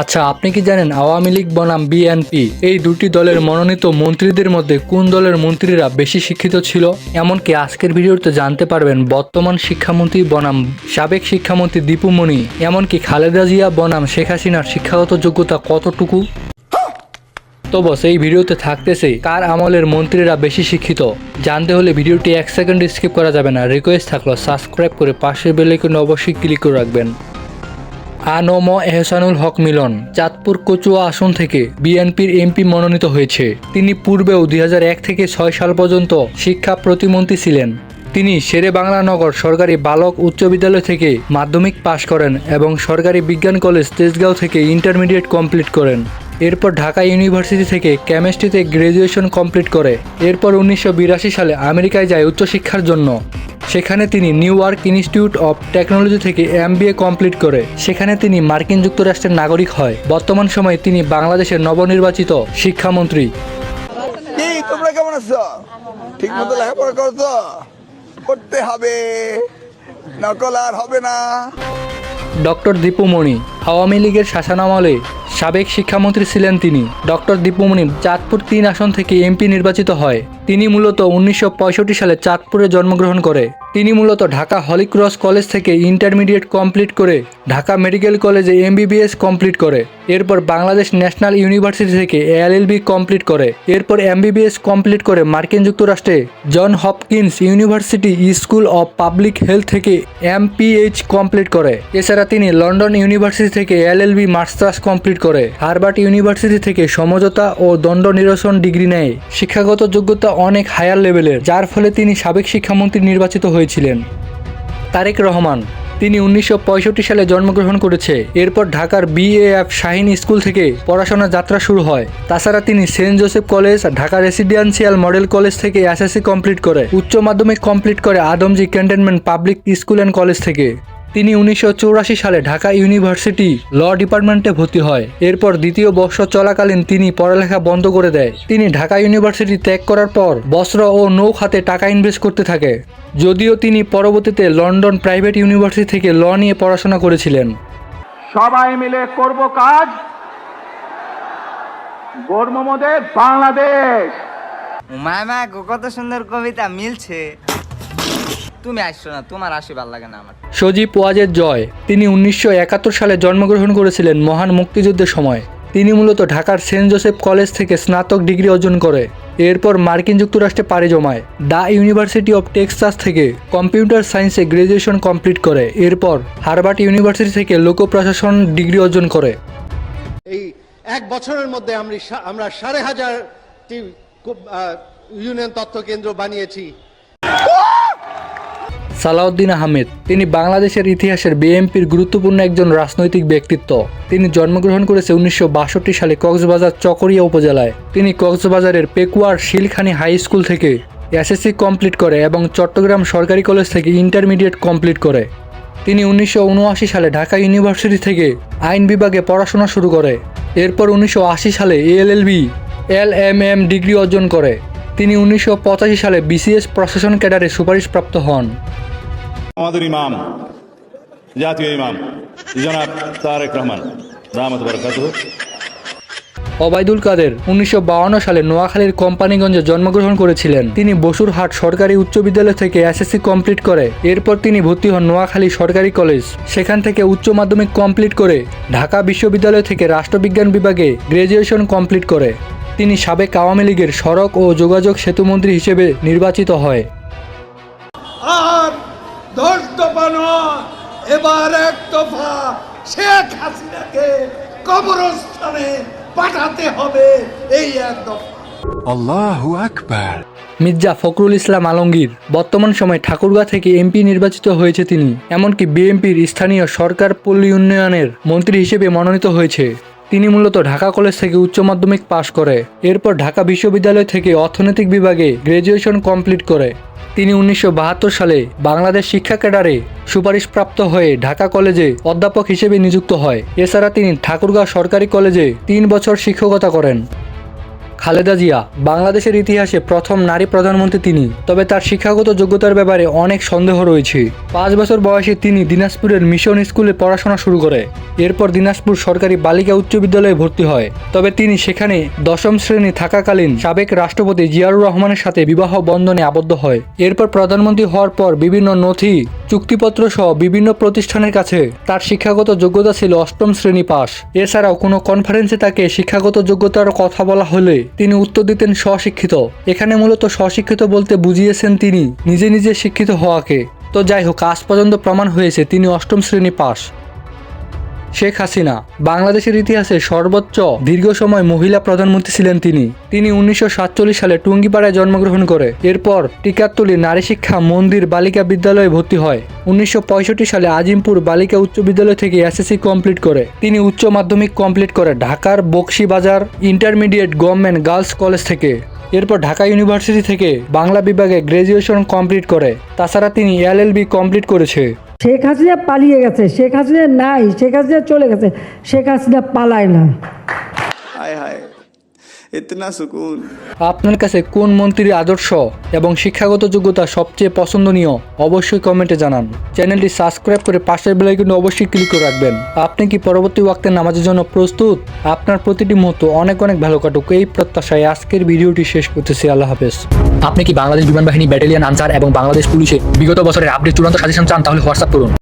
আচ্ছা আপনি কি জানেন আওয়ামী লীগ বনাম বিএনপি? এই দুটি দলের মনোনীত মন্ত্রীদের মধ্যে কোন দলের মন্ত্রীরা বেশি শিক্ষিত ছিল? এমনকি আজকের ভিডিওতে জানতে পারবেন, বর্তমান শিক্ষামন্ত্রী বনাম সাবেক শিক্ষামন্ত্রী দীপু মণি এমনকি খালেদা জিয়া বনাম শেখ হাসিনার শিক্ষাগত যোগ্যতা কতটুকু? তো বস, এই ভিডিওতে থাকতেছে কার আমলের মন্ত্রীরা বেশি শিক্ষিত? জানতে হলে ভিডিওটি এক সেকেন্ড স্কিপ করা যাবে না। রিকোয়েস্ট থাকল সাবস্ক্রাইব করে পাশের বেলাইকনে অবশ্যই ক্লিক করে রাখবেন। আনম এহসানুল হক মিলন, চাঁদপুর কচুয়া আসন থেকে বিএনপির এমপি মনোনীত হয়েছে। তিনি পূর্বেও দুই হাজার এক থেকে ছয় সাল পর্যন্ত শিক্ষা প্রতিমন্ত্রী ছিলেন। তিনি শেরে বাংলা নগর সরকারি বালক উচ্চ বিদ্যালয় থেকে মাধ্যমিক পাশ করেন এবং সরকারি বিজ্ঞান কলেজ তেজগাঁও থেকে ইন্টারমিডিয়েট কমপ্লিট করেন। এরপর ঢাকা ইউনিভার্সিটি থেকে কেমিস্ট্রিতে গ্র্যাজুয়েশন কমপ্লিট করে। এরপর উনিশশো বিরাশি সালে আমেরিকায় যায় উচ্চশিক্ষার জন্য। সেখানে তিনি New York Institute of Technology থেকে এমবিএ কমপ্লিট করে। সেখানে তিনি মার্কিন যুক্তরাষ্ট্রের নাগরিক হয়। বর্তমান সময়ে তিনি বাংলাদেশের নবনির্বাচিত শিক্ষামন্ত্রী। তোমরা কেমন আছো? ঠিক মতো লেখাপড়া করো তো? করতে হবে। নকল আর হবে না। ডক্টর দীপুমণি আওয়ামী লীগের শাসনামলে সাবেক শিক্ষামন্ত্রী ছিলেন তিনি। ডক্টর দীপুমণি চাঁদপুর তিন আসন থেকে এমপি নির্বাচিত হয়। তিনি মূলত উনিশশো পঁয়ষট্টি সালে চাঁদপুরে জন্মগ্রহণ করে। তিনি মূলত ঢাকা হলিক্রস কলেজ থেকে ইন্টারমিডিয়েট কমপ্লিট করে ঢাকা মেডিকেল কলেজে এমবিবিএস কমপ্লিট করে। এরপর বাংলাদেশ ন্যাশনাল ইউনিভার্সিটি থেকে এলএলবি কমপ্লিট করে। এরপর এমবিবিএস কমপ্লিট করে মার্কিন যুক্তরাষ্ট্রে John Hopkins university school of public health থেকে এমপিএইচ কমপ্লিট করে। এছাড়া তিনি লন্ডন ইউনিভার্সিটি থেকে এলএলবি মাস্টার্স কমপ্লিট করে। হার্ভার্ড ইউনিভার্সিটি থেকে সমঝোতা ও দণ্ড নিরসন ডিগ্রি নেয়। শিক্ষাগত যোগ্যতা অনেক হায়ার লেভেলের, যার ফলে তিনি সাবেক শিক্ষামন্ত্রী নির্বাচিত হয়েছিলেন। তারেক রহমান, তিনি উনিশশো পঁয়ষট্টি সালে জন্মগ্রহণ করেছে। এরপর ঢাকার বিএএফ শাহিন স্কুল থেকে পড়াশোনার যাত্রা শুরু হয়। তাছাড়া তিনি Saint Joseph college, Dhaka residential model college থেকে এসএসসি কমপ্লিট করে, উচ্চ মাধ্যমিক কমপ্লিট করে Adamjee cantonment public school and college থেকে। তিনি উনিশশো সালে ঢাকা ইউনিভার্সিটি ল ডিপার্টমেন্টে ভর্তি হয়। এরপর দ্বিতীয় বর্ষ চলাকালীন তিনি পড়ালেখা বন্ধ করে দেয়। তিনি ঢাকা ইউনিভার্সিটি ত্যাগ করার পর বস্ত্র ও নৌ খাতে টাকা ইনভেস্ট করতে থাকে। যদিও তিনি পরবর্তীতে লন্ডন প্রাইভেট ইউনিভার্সিটি থেকে ল নিয়ে পড়াশোনা করেছিলেন। সবাই মিলে করব কাজ। বাংলাদেশ। মামা কত সুন্দর কবিতা মিলছে। তুমি আসছো না তোমার আসি ভালো লাগে না আমার। সজীব ওয়াজের জয়। তিনি উনিশশো একাত্তর সালে জন্মগ্রহণ করেছিলেন মহান মুক্তিযুদ্ধের সময়। তিনি মূলত ঢাকার সেন্ট জোসেফ কলেজ থেকে স্নাতক ডিগ্রি অর্জন করে। এরপর মার্কিন যুক্তরাষ্ট্রে পাড়ি জমায়। দ্য ইউনিভার্সিটি অফ টেক্সাস থেকে কম্পিউটার সায়েন্সে গ্র্যাজুয়েশন কমপ্লিট করে। এরপর হার্ভার্ড ইউনিভার্সিটি থেকে লোক প্রশাসন ডিগ্রি অর্জন করে। এই এক বছরের মধ্যে আমরা সা- আমরা সাড়ে হাজারটি ইউনিয়ন তথ্য কেন্দ্র বানিয়েছি। সালাউদ্দিন আহমেদ। তিনি বাংলাদেশের ইতিহাসের বিএনপির গুরুত্বপূর্ণ একজন রাজনৈতিক ব্যক্তিত্ব। তিনি জন্মগ্রহণ করেছে উনিশশো বাষট্টি সালে কক্সবাজার চকরিয়া উপজেলায়। তিনি কক্সবাজারের পেকুয়ার শিলখানি হাই স্কুল থেকে এসএসসি কমপ্লিট করে এবং চট্টগ্রাম সরকারি কলেজ থেকে ইন্টারমিডিয়েট কমপ্লিট করে। তিনি উনিশশো উনআশি সালে ঢাকা ইউনিভার্সিটি থেকে আইন বিভাগে পড়াশোনা শুরু করে। এরপর উনিশশো আশি সালে LLB L M M degree অর্জন করে। তিনি উনিশশো পঁচাশি সালে বিসিএস প্রশাসন ক্যাডারে সুপারিশপ্রাপ্ত হন। আমাদের ইমাম জাতীয় ইমাম জনাব তারেক রহমান রাহমত বরকাত ওবায়দুল কাদের উনিশশো সালে নোয়াখালীর কোম্পানিগঞ্জে জন্মগ্রহণ করেছিলেন। তিনি বসুরহাট সরকারি উচ্চ বিদ্যালয় থেকে এসএসসি কমপ্লিট করে এরপর তিনি ভর্তি হন নোয়াখালী সরকারি কলেজ। সেখান থেকে উচ্চ মাধ্যমিক কমপ্লিট করে ঢাকা বিশ্ববিদ্যালয় থেকে রাষ্ট্রবিজ্ঞান বিভাগে গ্র্যাজুয়েশন কমপ্লিট করে। তিনি সাবেক আওয়ামী লীগের সড়ক ও যোগাযোগ সেতুমন্ত্রী হিসেবে নির্বাচিত হয়। আর দশ দফা নয় এবার এক দফা। শেখ হাসিনাকে কবরস্থানে পাঠাতে হবে এই এক দফা। Akbar. মির্জা ফখরুল ইসলাম আলমগীর বর্তমান সময়ে ঠাকুরগাঁ থেকে এমপি নির্বাচিত হয়েছে তিনি। এমনকি বিএনপির স্থানীয় সরকার পল্লী উন্নয়নের মন্ত্রী হিসেবে মনোনীত হয়েছে। তিনি মূলত ঢাকা কলেজ থেকে উচ্চ মাধ্যমিক পাশ করে। এরপর ঢাকা বিশ্ববিদ্যালয় থেকে অর্থনৈতিক বিভাগে গ্র্যাজুয়েশন কমপ্লিট করে। তিনি উনিশশো বাহাত্তর সালে বাংলাদেশ শিক্ষা ক্যাডারে সুপারিশপ্রাপ্ত হয়ে ঢাকা কলেজে অধ্যাপক হিসেবে নিযুক্ত হয়। এছাড়া তিনি ঠাকুরগাঁও সরকারি কলেজে তিন বছর শিক্ষকতা করেন। খালেদা জিয়া, বাংলাদেশের ইতিহাসে প্রথম নারী প্রধানমন্ত্রী তিনি। তবে তার শিক্ষাগত যোগ্যতার ব্যাপারে অনেক সন্দেহ রয়েছে। পাঁচ বছর বয়সে তিনি দিনাজপুরের মিশন স্কুলে পড়াশোনা শুরু করে। এরপর দিনাজপুর সরকারি বালিকা উচ্চ বিদ্যালয়ে ভর্তি হয়। তবে তিনি সেখানে দশম শ্রেণি থাকাকালীন সাবেক রাষ্ট্রপতি জিয়াউর রহমানের সাথে বিবাহ বন্ধনে আবদ্ধ হয়। এরপর প্রধানমন্ত্রী হওয়ার পর বিভিন্ন নথি চুক্তিপত্র সহ বিভিন্ন প্রতিষ্ঠানের কাছে তার শিক্ষাগত যোগ্যতা ছিল অষ্টম শ্রেণি পাস এছাড়াও কোনো কনফারেন্সে তাকে শিক্ষাগত যোগ্যতার কথা বলা হলে তিনি উত্তর দিতেন স্বশিক্ষিত। এখানে মূলত স্বশিক্ষিত বলতে বুঝিয়েছেন তিনি নিজে নিজে শিক্ষিত হওয়াকে। তো যাই হোক, আজ পর্যন্ত প্রমাণ হয়েছে তিনি অষ্টম শ্রেণি পাস শেখ হাসিনা বাংলাদেশের ইতিহাসে সর্বোচ্চ দীর্ঘ সময় মহিলা প্রধানমন্ত্রী ছিলেন তিনি। তিনি উনিশশো সাতচল্লিশ সালে টুঙ্গিপাড়ায় জন্মগ্রহণ করে। এরপর টিকাতলি নারী শিক্ষা মন্দির বালিকা বিদ্যালয়ে ভর্তি হয়। উনিশশো পঁয়ষট্টি সালে আজিমপুর বালিকা উচ্চ বিদ্যালয় থেকে এসএসসি কমপ্লিট করে। তিনি উচ্চ মাধ্যমিক কমপ্লিট করে ঢাকার Bakshibazar intermediate government girls college থেকে। এরপর ঢাকা ইউনিভার্সিটি থেকে বাংলা বিভাগে গ্র্যাজুয়েশন কমপ্লিট করে। তাছাড়া তিনি এলএলবি কমপ্লিট করেছে। শেখ হাসিনা পালিয়ে গেছে, শেখ হাসিনা নাই, শেখ হাসিনা চলে গেছে, শেখ হাসিনা পালায় না। হায় হায়। ইতনা সুকুন আপনার কাছে কোন মন্ত্রীর আদর্শ এবং শিক্ষাগত যোগ্যতা সবচেয়ে পছন্দনীয় অবশ্যই কমেন্টে জানান। চ্যানেলটি সাবস্ক্রাইব করে পাশের বেলাইকনটি অবশ্যই ক্লিক করে রাখবেন। আপনি কি পরবর্তী ওয়াক্তের নামাজের জন্য প্রস্তুত? আপনার প্রতিটি মুহূর্ত অনেক অনেক ভালো কাটুক। এই প্রত্যাশায় আজকের ভিডিওটি শেষ করতেছি। আল্লাহ হাফেজ। আপনি কি বাংলাদেশ বিমান বাহিনী ব্যাটালিয়ান আনসার এবং বাংলাদেশ পুলিশে বিগত বছরের আপডেট চূড়ান্ত সাজেশন চান তাহলে হোয়াটসঅ্যাপ করুন।